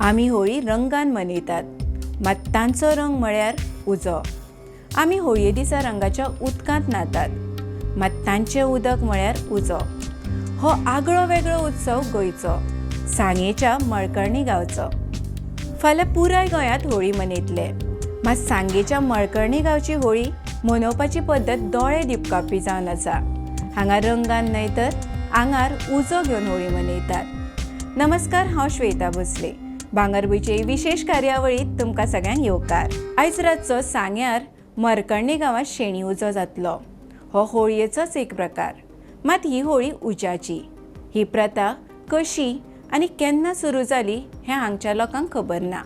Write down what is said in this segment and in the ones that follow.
आमी होळी रंगान मनयतात. मात तांचो रंग म्हळ्यार उजो. आमी होळये दिसा रंगाच्या उदकांत न्हातात. मात तांचें उदक म्हळ्यार उजो. हो आगळो वेगळो उत्सव गोंयचो. सांगेच्या मळकर्णी गांवचो. फाल्यां पुराय गोंयांत होळी मनयतले. मात सांगेच्या मळकर्णी गांवची होळी मनोवपाची पद्दत दोळे दिपकावपी जावन आसा. हांगा रंगान न्हय तर आंगार उजो घेवन होळी मनयतात. नमस्कार हांव श्वेता भोसले. भांगरभूंयचे विशेष कार्यावळीत तुमकां सगळ्यांक येवकार. आयज रातचो सांग्यार मरकर्णी गांवांत शेणी उजो जातलो. हो होळयेचोच एक प्रकार. मात ही होळी उज्याची ही प्रथा कशी आनी केन्ना सुरू जाली हें हांगच्या लोकांक खबर ना.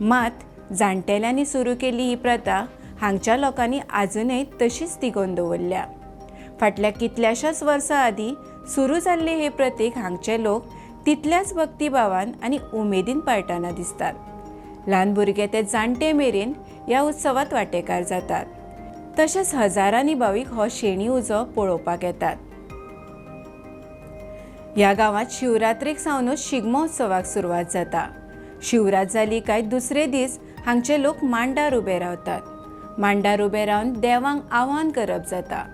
मात जाण्टेल्यांनी सुरू केली ही प्रथा हांगच्या लोकांनी आजुनय तशीच तिगोवन दवरल्या. फाटल्या कितल्याशाच वर्सां आदीं सुरू जाल्ले हे प्रतीक हांगचे लोक तितल्याच भक्तिभावान आनी उमेदीन पाळटना दिसतात. ल्हान भुरगे ते जाणटे मेरेन ह्या उत्सवात वांटेकार जातात. तशेंच हजारांनी भावीक हो शेणी उजो पळोवपाक येतात. ह्या गांवांत शिवरात्रेक सावनूच शिगमो उत्सवाक सुरवात जाता. शिवरात जाली काय दुसरे दीस हांगचे लोक मांडार उबे रावतात. मांडार उबे रावन देवांक आवाहन करप जाता.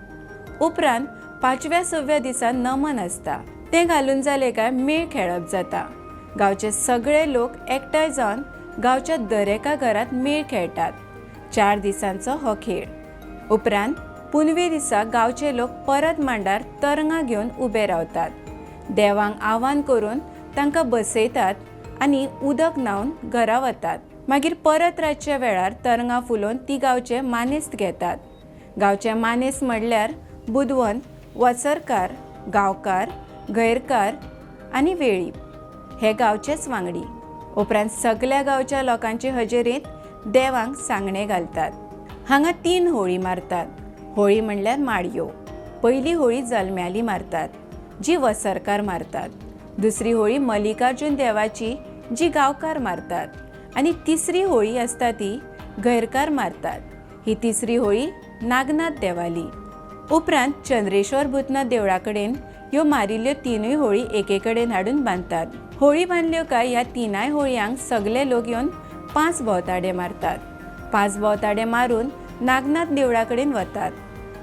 उपरांत पांचव्या सव्या दिसा नमन आसता. तें घालून जालें काय? मेळ खेळप जाता. गांवचे सगळे लोक एकठांय जावन गांवच्या दरेका घरांत मेळ खेळटात चार दिसांचो हो खेळ. उपरांत पुनवे दिसा गांवचे लोक परत मांडार तरंगां घेवन उबे रावतात. देवांक आवाहन करून तांकां बसयतात आनी उदक न्हावन घरा वतात. मागीर परत रातच्या वेळार तरंगां फुलोवन ती गांवचे मानेस्त घेतात. गांवचे मानेस्त म्हणल्यार बुदवन वचरकार गांवकार गैरकार आनी वेळीप हे गांवचेच वांगडी. उपरांत सगल्या गांवच्या लोकांचे हजेरींत देवांक सांगणे घालतात. हांगा तीन होळी मारतात. होळी म्हणल्यार माडयो. पयली होळी जल्म्याली मारतात जी वसरकार मारतात. दुसरी होळी मल्लिकार्जून देवाची जी गांवकार मारतात. आनी तिसरी होळी आसता ती गैरकार मारतात. ही तिसरी होळी नागनाथ देवाली. उपरांत चंद्रेश्वर भूतनाथ देवळा कडेन ह्यो मारिल्ल्यो तिनूय होळी एके कडेन हाडून बांदतात होळी बांदल्यो काय ह्या तिनाय होळयांक सगळे लोक येवन पांच भोंवताडे मारतात. पांच भोंवताडे मारून नागनाथ देवळा कडेन वतात.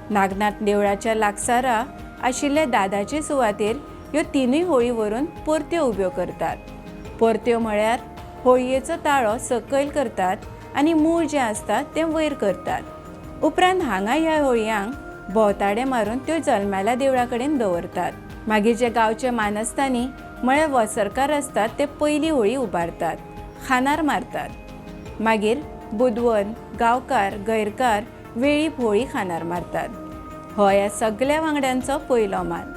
नागनाथ देवळाच्या लागसारा आशिल्ले दादाचे सुवातेर ह्यो तिनूय होळी व्हरून परत्यो उब्यो करतात. परत्यो म्हळ्यार होळयेचो ताळो सकयल करतात आनी मूळ जें आसता तें वयर करतात. उपरांत हांगा ह्या होळयांक भोंवताडे मारून त्यो जल्मेल्या देवळा कडेन दवरतात. मागीर जे गांवचे मानस्तांनी म्हळ्यार वसरकार आसतात ते पयली होळी उबारतात खानार मारतात. मागीर बुदवन गांवकार गैरकार वेळीप होळी खानार मारतात. हो ह्या सगळ्या वांगड्यांचो पयलो मान.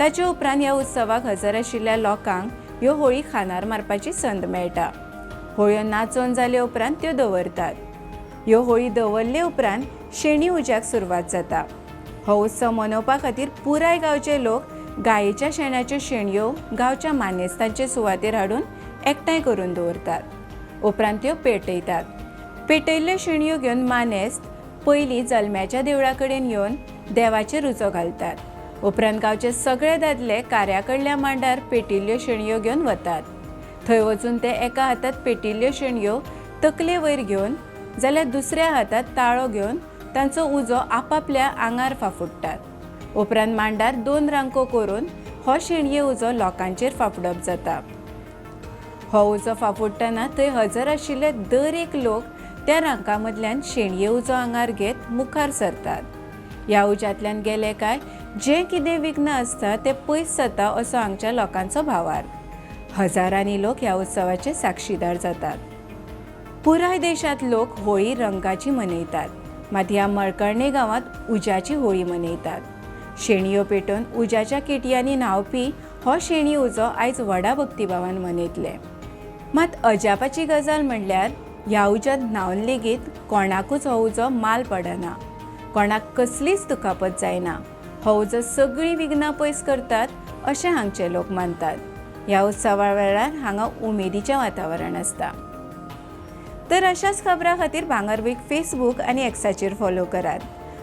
ताचे उपरांत ह्या उत्सवाक हजर आशिल्ल्या लोकांक ह्यो होळी खानार मारपाची संद मेळटा. होळयो नाचोन जाले उपरांत त्यो दवरतात. ह्यो होळी दवरले उपरांत शेणी उज्याक सुरवात जाता. हो उत्सव मनोवपा खातीर पुराय गांवचे लोक गायेच्या शेणाच्यो शेणयो गांवच्या मानेस्तांचे सुवातेर हाडून एकठांय करून दवरतात. उपरांत त्यो पेटयतात. पेटयल्ल्यो शेणयो घेवन मानेस्त पयलीं जल्म्याच्या देवळा कडेन येवन देवाचेर उजो घालतात. उपरांत गांवचे सगळे दादले कार्याकडल्या मांडार पेटिल्ल्यो शेणयो घेवन वतात. थंय वचून ते एका हातांत पेटिल्ल्यो शेणयो तकले वयर घेवन जाल्यार दुसऱ्या हातांत ताळो घेवन तांचो उजो आपापल्या आंगार फाफुडटात उपरांत मांडार दोन रांको करून हो शेणये उजो लोकांचेर फाफुडप जाता. हो उजो फाफुडटना थंय हजर आशिल्ले दर एक लोक त्या रांका मदल्यान शेणये उजो आंगार घेत मुखार सरतात. ह्या उज्यांतल्यान गेले काय जें कितें विघ्न आसता तें पयस जाता असो हांगच्या लोकांचो भावार. हजारांनी लोक ह्या उत्सवाचे साक्षीदार जातात. पुराय देशांत लोक होळी रंगाची मनयतात. मात ह्या मळकर्णे गांवांत उज्याची होळी मनयतात. शेणयो पेटोवन उज्याच्या किटयांनी न्हांवपी हो शेणी उजो आयज व्हडा भक्तिभावान मनयतले. मात अजापाची गजाल म्हणल्यार ह्या उज्यांत न्हांवन लेगीत कोणाकूच हो उजो माल पडना. कोणाक कसलीच दुखापत जायना. हो उजो सगळीं विघ्नां पयस करतात अशें हांगचे लोक मानतात. ह्या उत्सवा वेळार हांगा उमेदीचें वातावरण आसता. तर अशाच खबरां खातीर भांगरवीक फेसबूक आनी एक्साचेर फॉलो करात.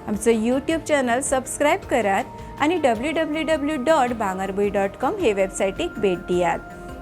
आमचो यूट्यूब चॅनल सबस्क्रायब करात आनी W W W dot Bhangarbhuin dot com हे वेबसायटीक भेट दियात.